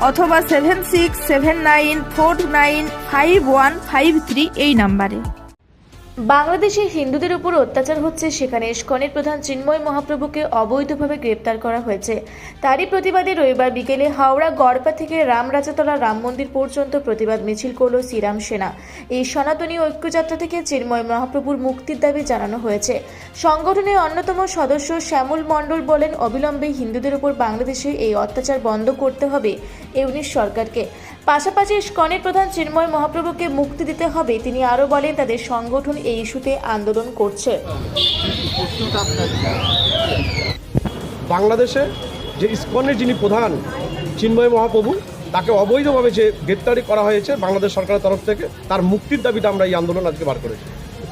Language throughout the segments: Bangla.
অথবা seven six seven nine four nine five one five three এই নাম্বারে। বাংলাদেশে হিন্দুদের উপর অত্যাচার হচ্ছে সেখানে ইস্কনের প্রধান চিন্ময় মহাপ্রভুকে অবৈধভাবে গ্রেপ্তার করা হয়েছে। তারই প্রতিবাদে রবিবার বিকেলে হাওড়া, গড়পা থেকে রামরাজাতলা রাম মন্দির পর্যন্ত প্রতিবাদ মিছিল করল শ্রীরাম সেনা। এই সনাতনী ঐক্যযাত্রা থেকে চিন্ময় মহাপ্রভুর মুক্তির দাবি জানানো হয়েছে। সংগঠনের অন্যতম সদস্য শ্যামল মণ্ডল বলেন, অবিলম্বে হিন্দুদের উপর বাংলাদেশে এই অত্যাচার বন্ধ করতে হবে ইউনিশ সরকারকে। পাশাপাশি ইস্কনের প্রধান চিন্ময় মহাপ্রভুকে মুক্তি দিতে হবে তিনি আরও বলেন তাদের সংগঠন এই ইস্যুতে আন্দোলন করছে। বাংলাদেশে যে ইস্কনের যিনি প্রধান চিন্ময় মহাপ্রভু তাকে অবৈধভাবে যে গ্রেপ্তারি করা হয়েছে বাংলাদেশ সরকারের তরফ থেকে তার মুক্তির দাবিতে আমরা এই আন্দোলন আজকে বার করেছি।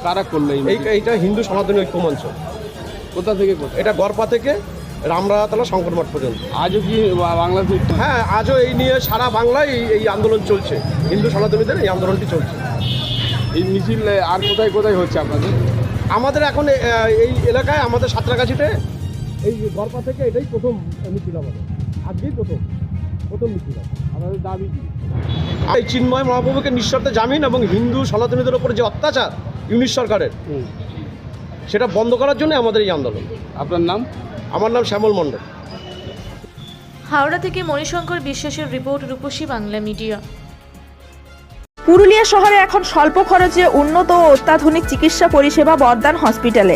কারা করল এই এই এইটা হিন্দু সনাতনী ঐক্য মঞ্চ কোথা থেকে এটা গড়পা থেকে রামরাতলা শঙ্কর মঠ পর্যন্ত। আজও কি বাংলা হ্যাঁ আজও এই নিয়ে সারা বাংলায় এই- আন্দোলন চলছে। হিন্দু সনাতনীদের এই আন্দোলনটি চলছে। এই মিছিল আর কোথায় কোথায় হচ্ছে আপনাদের? আমাদের এখন এই এলাকায় আমাদের সাঁতরাগাছিতে এই গড়পা থেকে এটাই প্রথম মিছিল আমাদের। আজকেই প্রথম। প্রথম মিছিল আমাদের। দাবি কি? এই চিন্ময় মহাপ্রভুকে নিঃশর্তে জামিন এবং হিন্দু সনাতনীদের উপর যে অত্যাচার ইউনিশ সরকারের সেটা বন্ধ করার জন্য আমাদের এই আন্দোলন। আপনার নাম? আমার নাম শ্যামল মণ্ডল। হাওড়া থেকে মণিশঙ্কর বিশ্বাসের রিপোর্ট রূপসী বাংলা মিডিয়া। পুরুলিয়া শহরে এখন স্বল্প খরচে উন্নত ও অত্যাধুনিক চিকিৎসা পরিষেবা বর্দান হসপিটালে।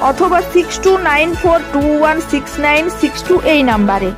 অথবা six two nine four two one six nine six two এই নাম্বারে।